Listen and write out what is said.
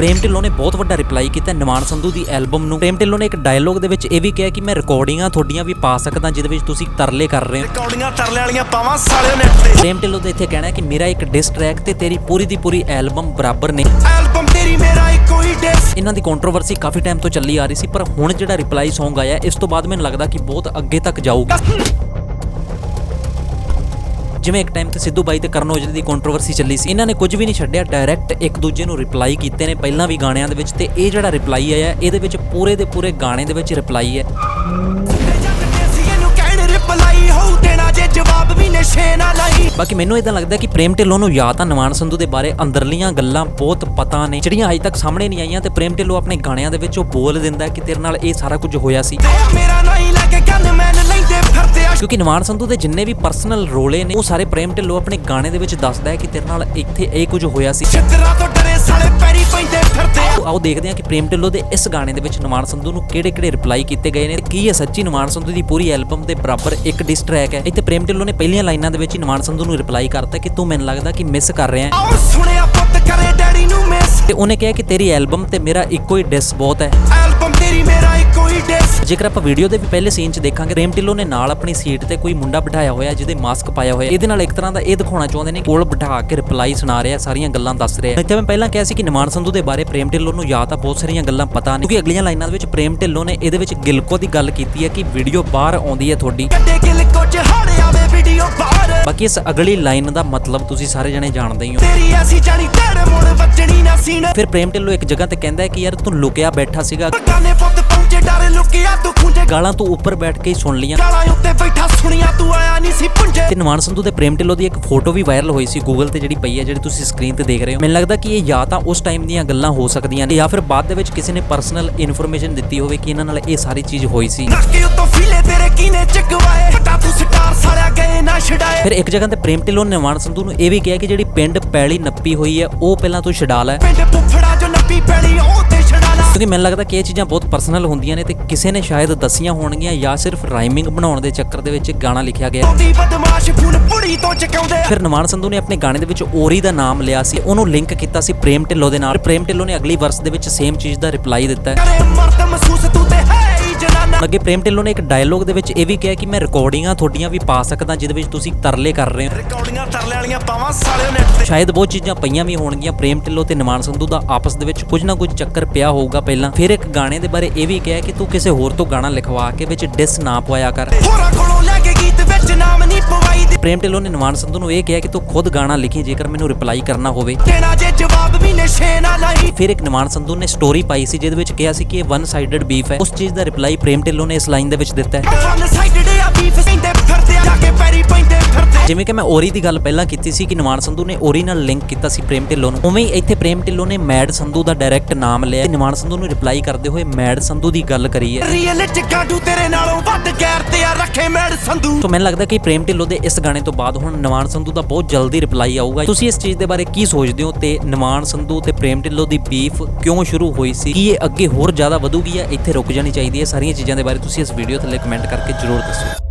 ਪ੍ਰੇਮ ਢਿੱਲੋਂ ਨੇ ਬਹੁਤ ਵੱਡਾ ਰਿਪਲਾਈ ਕੀਤਾ ਨਿਮਾਨ ਸੰਧੂ ਦੀ ਐਲਬਮ ਨੂੰ। ਪ੍ਰੇਮ ਢਿੱਲੋਂ ਨੇ ਇੱਕ ਡਾਇਲੋਗ ਦੇ ਵਿੱਚ ਇਹ ਵੀ ਕਿਹਾ ਕਿ ਮੈਂ ਰਿਕਾਰਡਿੰਗਾਂ ਤੁਹਾਡੀਆਂ ਵੀ ਪਾ ਸਕਦਾ ਜਿਹਦੇ ਵਿੱਚ ਤੁਸੀਂ ਤਰਲੇ ਕਰ ਰਹੇ ਹੋ। ਰਿਕਾਰਡਿੰਗਾਂ ਤਰਲੇ ਵਾਲੀਆਂ ਪਾਵਾਂ ਸਾਲਿਓ ਨੈਟ ਤੇ। ਪ੍ਰੇਮ ਢਿੱਲੋਂ ਦਾ ਇੱਥੇ ਕਹਿਣਾ ਹੈ ਕਿ ਮੇਰਾ ਇੱਕ ਡਿਸ ਟਰੈਕ ਤੇ ਤੇਰੀ ਪੂਰੀ ਦੀ ਪੂਰੀ ਐਲਬਮ ਬਰਾਬਰ ਨੇ। ਐਲਬਮ ਤੇਰੀ ਮੇਰਾ ਇੱਕੋ ਹੀ ਡਿਸ ਇਹਨਾਂ ਦੀ ਕੰਟਰੋਵਰਸੀ ਕਾਫੀ ਟਾਈਮ ਤੋਂ ਚੱਲੀ ਆ ਰਹੀ ਸੀ ਪਰ ਹੁਣ ਜਿਹੜਾ ਰਿਪਲਾਈ Song ਆਇਆ ਇਸ ਤੋਂ ਬਾਅਦ ਮੈਨੂੰ ਲੱਗਦਾ ਕਿ ਬਹੁਤ ਅੱਗੇ ਤੱਕ ਜਾਊਗਾ। ਜਿਵੇਂ ਇੱਕ ਟਾਈਮ ਤੇ ਸਿੱਧੂ ਬਾਈ ਤੇ ਕਰਨ ਔਜਲੇ ਦੀ ਕੰਟਰੋਵਰਸੀ ਚੱਲੀ ਸੀ, ਇਹਨਾਂ ਨੇ ਕੁਝ ਵੀ ਨਹੀਂ ਛੱਡਿਆ ਡਾਇਰੈਕਟ ਇੱਕ ਦੂਜੇ ਨੂੰ ਰਿਪਲਾਈ ਕੀਤੇ ਨੇ, ਪਹਿਲਾਂ ਵੀ ਗਾਣਿਆਂ ਦੇ ਵਿੱਚ, ਤੇ ਇਹ ਜਿਹੜਾ ਰਿਪਲਾਈ ਆਇਆ, ਇਹਦੇ ਵਿੱਚ ਪੂਰੇ ਦੇ ਪੂਰੇ ਗਾਣੇ ਦੇ ਵਿੱਚ ਰਿਪਲਾਈ ਹੈ। ਬਾਕੀ ਮੈਨੂੰ ਇਦਾਂ ਲੱਗਦਾ ਕਿ ਪ੍ਰੇਮ ਢਿੱਲੋਂ ਨੂੰ ਜਾਂ ਤਾਂ ਨਵਾਨ ਸੰਧੂ ਦੇ ਬਾਰੇ, ਅੰਦਰਲੀਆਂ ਗੱਲਾਂ ਬਹੁਤ ਪਤਾ ਨੇ, ਜਿਹੜੀਆਂ ਅਜੇ ਤੱਕ ਸਾਹਮਣੇ ਨਹੀਂ ਆਈਆਂ, ਤੇ ਪ੍ਰੇਮ ਢਿੱਲੋਂ ਆਪਣੇ ਗਾਣਿਆਂ ਦੇ ਵਿੱਚ ਉਹ ਬੋਲ ਦਿੰਦਾ ਕਿ ਤੇਰੇ ਨਾਲ ਇਹ ਸਾਰਾ ਕੁਝ ਹੋਇਆ ਸੀ। ਮੇਰਾ ਨਹੀਂ ਲੈ ਕੇ ਮੈਨ ਲੈਂਦੇ ਫਿਰਦੇ ਆ। ਕਿਉਂਕਿ ਨਵਾਨ ਸੰਧੂ ਦੇ ਜਿੰਨੇ ਵੀ ਪਰਸਨਲ ਰੋਲੇ ਨੇ ਉਹ ਸਾਰੇ ਪ੍ਰੇਮ ਢਿੱਲੋਂ ਆਪਣੇ ਗਾਣੇ ਦੇ ਵਿੱਚ ਦੱਸਦਾ ਹੈ ਕਿ ਤੇਰੇ ਨਾਲ ਇੱਥੇ ਇਹ ਕੁਝ ਹੋਇਆ ਸੀ। ਛਿੱਤਰਾਂ ਤੋਂ ਡਰੇ ਸਾਲੇ ਪੈਰੀ ਪੈਂਦੇ ਫਿਰਦੇ ਆ। ਆਓ ਦੇਖਦੇ ਹਾਂ ਕਿ ਪ੍ਰੇਮ ਢਿੱਲੋਂ ਦੇ ਇਸ ਗਾਣੇ ਦੇ ਵਿੱਚ ਨਵਾਨ ਸੰਧੂ ਨੂੰ ਕਿਹੜੇ-ਕਿਹੜੇ ਰਿਪਲਾਈ ਕੀਤੇ ਗਏ ਨੇ। ਕੀ ਇਹ ਸੱਚੀ ਨਵਾਨ ਸੰਧੂ ਦੀ ਪੂਰੀ ਐਲਬਮ ਦੇ ਬਰਾਬਰ ਇੱਕ ਡਿਸ ਟਰੈਕ ਹੈ? ਇੱਥੇ ਪ੍ਰੇਮ ਢਿੱਲੋਂ ਨੇ ਪਹਿਲੀਆਂ ਲਾਈਨਾਂ ਦੇ ਵਿੱਚ ਹੀ ਨਵਾਨ ਸੰਧੂ ਨੂੰ ਰਿਪਲਾਈ ਕਰਤਾ ਕਿ ਤੂੰ ਮੈਨੂੰ ਲੱਗਦਾ ਕਿ ਮਿਸ ਕਰ ਰਿਹਾ ਹੈ। ਆਉ ਸੁਣਿਆ ਪੁੱਤ ਕਰੇ ਡੈਡੀ ਨੂੰ ਮਿਸ ਤੇ ਉਹਨੇ ਕਿਹਾ ਕਿ ਤੇਰੀ ਐਲਬਮ ਤੇ ਮੇਰਾ ਇੱਕੋ ਹੀ ਡਿਸ ਬਹੁਤ ਹੈ। ਐਲਬਮ ਤੇਰੀ ਮੇਰਾ ਇੱਕੋ ਹੀ ਜੇਕਰ ਆਪਾਂ ਵੀਡੀਓ ਦੇ ਵੀ ਪਹਿਲੇ ਸੀਨ 'ਚ ਦੇਖਾਂਗੇ ਪ੍ਰੇਮ ਢਿੱਲੋਂ ਨੇ ਨਾਲ ਆਪਣੀ ਸੀਟ ਤੇ ਕੋਈ ਮੁੰਡਾ ਬਿਠਾਇਆ ਹੋਇਆ, ਜਿਹਦੇ ਮਾਸਕ ਪਾਇਆ ਹੋਇਆ। ਇਹਦੇ ਨਾਲ ਇੱਕ ਤਰ੍ਹਾਂ ਦਾ ਇਹ ਦਿਖਾਉਣਾ ਚਾਹੁੰਦੇ ਨੇ ਕੋਲ ਬਿਠਾ ਕੇ ਰਿਪਲਾਈ ਸੁਣਾ ਰਿਹਾ, ਸਾਰੀਆਂ ਗੱਲਾਂ ਦੱਸ ਰਿਹਾ ਇੱਥੇ ਮੈਂ ਪਹਿਲਾਂ ਕਿਹਾ ਸੀ ਕਿ ਨਿਮਾਨ ਸੰਧੂ ਦੇ ਬਾਰੇ ਪ੍ਰੇਮ ਢਿੱਲੋਂ ਨੂੰ ਜਾਂ ਤਾਂ ਬਹੁਤ ਸਾਰੀਆਂ ਗੱਲਾਂ ਪਤਾ ਨੇ, ਕਿਉਂਕਿ ਅਗਲੀਆਂ ਲਾਈਨਾਂ ਦੇ ਵਿੱਚ ਪ੍ਰੇਮ ਢਿੱਲੋਂ ਨੇ ਇਹਦੇ ਵਿੱਚ ਗਿਲਕੋ ਦੀ ਗੱਲ ਕੀਤੀ ਹੈ ਕਿ ਵੀਡੀਓ ਬਾਹਰ ਆਉਂਦੀ ਹੈ ਤੁਹਾਡੀ। ਬਾਕੀ ਇਸ ਅਗਲੀ ਲਾਈਨ ਦਾ ਮਤਲਬ ਤੁਸੀਂ ਸਾਰੇ ਜਣੇ ਜਾਣਦੇ ਹੀ ਹੋ। ਤੇਰੀ ਐਸੀ ਜਾਣੀ ਤੇਰੇ ਮੋੜ ਵੱਜਣੀ ਨਾ ਸੀਨ ਫਿਰ ਪ੍ਰੇਮ ਢਿੱਲੋਂ ਇੱਕ ਜਗ੍ਹਾ ਤੇ ਕਹਿੰਦਾ ਹੈ ਕਿ ਯਾਰ ਤੂੰ ਲੁਕਿਆ ਬੈਠਾ ਸੀਗਾ। ਪਹੁੰਚੇ ਡਰ ਲੁਕਿਆ ਤੂੰ ਖੁੰਝੇ ਗਾਲਾਂ ਤੂੰ ਉੱਪਰ ਬੈਠ ਕੇ ਹੀ ਸੁਣ ਲੀਆਂ ਗਾਲਾਂ ਉੱਤੇ ਬੈਠਾ ਸੁਣੀਆਂ ਤੂੰ ਆਇਆ ਨਹੀਂ ਸੀ ਪੁੰਜੇ ਤੇ ਨਿਮਾਨ ਸੰਧੂ ਤੇ ਪ੍ਰੇਮ ਢਿੱਲੋਂ ਦੀ ਇੱਕ ਫੋਟੋ ਵੀ ਵਾਇਰਲ ਹੋਈ ਸੀ ਗੂਗਲ ਤੇ ਜਿਹੜੀ ਪਈ ਹੈ ਜਿਹੜੀ ਤੁਸੀਂ ਸਕਰੀਨ ਤੇ ਦੇਖ ਰਹੇ ਹੋ। ਮੈਨੂੰ ਲੱਗਦਾ ਕਿ ਇਹ ਜਾਂ ਤਾਂ ਉਸ ਟਾਈਮ ਦੀਆਂ ਗੱਲਾਂ ਹੋ ਸਕਦੀਆਂ ਨੇ ਜਾਂ ਫਿਰ ਬਾਅਦ ਦੇ ਵਿੱਚ ਕਿਸੇ ਨੇ ਪਰਸਨਲ ਇਨਫੋਰਮੇਸ਼ਨ ਦਿੱਤੀ ਹੋਵੇ ਕਿ ਇਹਨਾਂ ਨਾਲ ਇਹ ਸਾਰੀ ਚੀਜ਼ ਹੋਈ ਸੀ। ਨੱਕੇ ਉੱਤੋਂ ਫੀਲੇ ਤੇਰੇ ਕੀਨੇ ਚਗਵਾਏ। ਪਟਾ ਤੂੰ ਸਟਾਰ ਸਾਲਿਆ ਗਏ ਨਾ ਛਡਾਏ। ਫਿਰ ਇੱਕ ਜਗ੍ਹਾ ਤੇ ਪ੍ਰੇਮ ਢਿੱਲੋਂ ਨੇ ਨਿਮਾਨ ਸੰਧੂ ਨੂੰ ਇਹ ਵੀ ਕਿਹਾ ਕਿ ਜਿਹੜੀ ਪਿੰਡ ਪੈਲੀ ਨੱਪੀ ਹੋਈ ਹੈ ਉਹ ਪਹਿਲਾਂ ਤੂੰ ਛਡਾ ਲੈ। ਪਿੰਡ ਪੁੱਫੜਾ ਜੋ ਨੱਪੀ ਪੈਲੀ ਉਹ ਤੇ ਲਾ। ਕਿਉਂਕਿ ਮੈਨੂੰ ਲੱਗਦਾ ਕਿ ਇਹ ਚੀਜ਼ਾਂ ਬਹੁਤ ਪਰਸਨਲ ਹੁੰਦੀਆਂ ਨੇ ਤੇ ਕਿਸੇ ਨੇ ਸ਼ਾਇਦ ਦੱਸੀਆਂ ਹੋਣਗੀਆਂ ਜਾਂ ਸਿਰਫ ਰਾਈਮਿੰਗ ਬਣਾਉਣ ਦੇ ਚੱਕਰ ਦੇ ਵਿੱਚ ਗਾਣਾ ਲਿਖਿਆ ਗਿਆ। ਤੋਦੀ ਬਦਮਾਸ਼ ਫੂਲ ਪੁੜੀ ਤੋਂ ਚਕਾਉਂਦੇ ਫਿਰ ਨਿਮਾਨ ਸੰਧੂ ਨੇ ਆਪਣੇ ਗਾਣੇ ਦੇ ਵਿੱਚ ਓਰੀ ਦਾ ਨਾਮ ਲਿਆ ਸੀ ਉਹਨੂੰ ਲਿੰਕ ਕੀਤਾ ਸੀ ਪ੍ਰੇਮ ਢਿੱਲੋਂ ਦੇ ਨਾਲ। ਪ੍ਰੇਮ ਢਿੱਲੋਂ ਨੇ ਅਗਲੀ ਵਰਸ ਦੇ ਵਿੱਚ ਸੇਮ ਚੀਜ਼ ਦਾ ਰਿਪਲਾਈ ਦਿੱਤਾ ਹੈ। ਮਰਦ ਮਹਿਸੂਸ ਤੂੰ ਤੇ ਹੈ। ਅੱਗੇ ਪ੍ਰੇਮ ਢਿੱਲੋਂ ਨੇ ਇੱਕ ਡਾਇਲੋਗ ਦੇ ਵਿੱਚ ਇਹ ਵੀ ਕਿਹਾ ਕਿ ਮੈਂ ਰਿਕਾਰਡਿੰਗਾਂ ਤੁਹਾਡੀਆਂ ਵੀ ਪਾ ਸਕਦਾ ਜਿਹਦੇ ਵਿੱਚ ਤੁਸੀਂ ਤਰਲੇ ਕਰ ਰਹੇ ਹੋ। ਰਿਕਾਰਡਿੰਗਾਂ ਤਰਲੇ ਵਾਲੀਆਂ ਪਾਵਾਂ ਸਾਲਿਓ ਨੈਟ ਤੇ। ਸ਼ਾਇਦ ਬਹੁਤ ਚੀਜ਼ਾਂ ਪਈਆਂ ਵੀ ਹੋਣਗੀਆਂ ਪ੍ਰੇਮ ਢਿੱਲੋਂ ਤੇ ਨਿਮਾਨ ਸੰਧੂ ਦਾ ਆਪਸ ਦੇ ਵਿੱਚ ਕੁਝ ਨਾ ਕੁਝ ਚੱਕਰ ਪਿਆ ਹੋਊਗਾ ਪਹਿਲਾਂ। ਫਿਰ ਇੱਕ ਗਾਣੇ ਦੇ ਬਾਰੇ ਇਹ ਵੀ ਕਿਹਾ ਕਿ ਤੂੰ ਕਿਸੇ ਹੋਰ ਤੋਂ ਗਾਣਾ ਲਿਖਵਾ ਕੇ ਵਿੱਚ ਡਿਸ ਨਾ ਪਵਾਇਆ ਕਰ। ਹੋਰਾਂ ਕੋਲੋਂ ਨਹੀਂ ਪਵਾਈ ਦੇ। ਪ੍ਰੇਮ ਢਿੱਲੋਂ ਨੇ ਨਿਮਾਨ ਸੰਧੂ ਨੂੰ ਇਹ ਕਿਹਾ ਕਿ ਤੂੰ ਖੁਦ ਗਾਣਾ ਲਿਖੀ ਜੇਕਰ ਮੈਨੂੰ ਰਿਪਲਾਈ ਕਰਨਾ ਹੋਵੇ। ਦੇਣਾ ਜੇ ਜਵਾਬ ਵੀ ਨਸ਼ੇ ਨਾ ਲਾਈ। ਫਿਰ ਇੱਕ ਨਿਮਾਨ ਸੰਧੂ ਨੇ ਸਟੋਰੀ ਪਾਈ ਸੀ ਜਿਹਦੇ ਵਿੱਚ ਕਿਹਾ ਸੀ ਕਿ ਇਹ ਵਨ ਸਾਈਡਡ ਬੀਫ ਹੈ। ਉਸ ਚੀਜ਼ ਦਾ ਰਿਪਲਾਈ ਪ੍ਰੇਮ ਢਿੱਲੋਂ ਨੇ ਇਸ ਲਾਈਨ ਦੇ ਵਿੱਚ ਦਿੱਤਾ ਹੈ। ਵਨ ਸਾਈਡਡ ਜਿਵੇਂ ਕਿ ਮੈਂ ਓਰੀ ਦੀ ਗੱਲ ਪਹਿਲਾਂ ਕੀਤੀ ਸੀ ਕਿ ਨਿਮਾਨ ਸੰਧੂ ਨੇ ਓਰੀ ਨਾਲ ਲਿੰਕ ਕੀਤਾ ਸੀ ਪ੍ਰੇਮ ਢਿੱਲੋਂ ਨੂੰ। ਉਵੇਂ ਹੀ ਇੱਥੇ ਪ੍ਰੇਮ ਢਿੱਲੋਂ ਨੇ ਮੈਡ ਸੰਧੂ ਦਾ ਡਾਇਰੈਕਟ ਨਾਮ ਲਿਆ। ਤੇ ਨਿਮਾਨ ਸੰਧੂ ਨੂੰ ਰਿਪਲਾਈ ਕਰਦੇ ਹੋਏ ਮੈਡ ਸੰਧੂ ਦੀ ਗੱਲ ਕਰੀ ਹੈ। ਰੀਅਲ ਚ ਗਾਡੂ ਤੇਰੇ ਨਾਲੋਂ ਵੱਧ ਗੈਰ ਤੇ ਆ ਰੱਖੇ ਮੈਡ ਸੰਧੂ। ਸੋ ਮੈਨੂੰ ਲੱਗਦਾ ਕਿ ਪ੍ਰੇਮ ਢਿੱਲੋਂ ਦੇ ਇਸ ਗਾਣੇ ਤੋਂ ਬਾਅਦ ਹੁਣ ਨਿਮਾਨ ਸੰਧੂ ਦਾ ਬਹੁਤ ਜਲਦੀ ਰਿਪਲਾਈ ਆਊਗਾ। ਤੁਸੀਂ ਇਸ ਚੀਜ਼ ਦੇ ਬਾਰੇ ਕੀ ਸੋਚਦੇ ਹੋ? ਤੇ ਨਿਮਾਨ ਸੰਧੂ ਤੇ ਪ੍ਰੇਮ ਢਿੱਲੋਂ ਦੀ ਬੀਫ ਕਿਉਂ ਸ਼ੁਰੂ ਹੋਈ ਸੀ? ਕੀ ਇਹ ਅੱਗੇ ਹੋਰ ਜ਼ਿਆਦਾ ਵਧੂਗੀ ਜਾਂ ਇੱਥੇ ਰੁਕ ਜਾਣੀ ਚਾਹੀਦੀ ਹੈ? ਸਾਰੀਆਂ ਚੀਜ਼ਾਂ ਦੇ ਬਾਰੇ ਤੁਸੀਂ ਇਸ ਵੀਡੀਓ ਥੱਲੇ ਕਮੈਂਟ ਕਰਕੇ ਜਰੂਰ ਦੱਸੋ।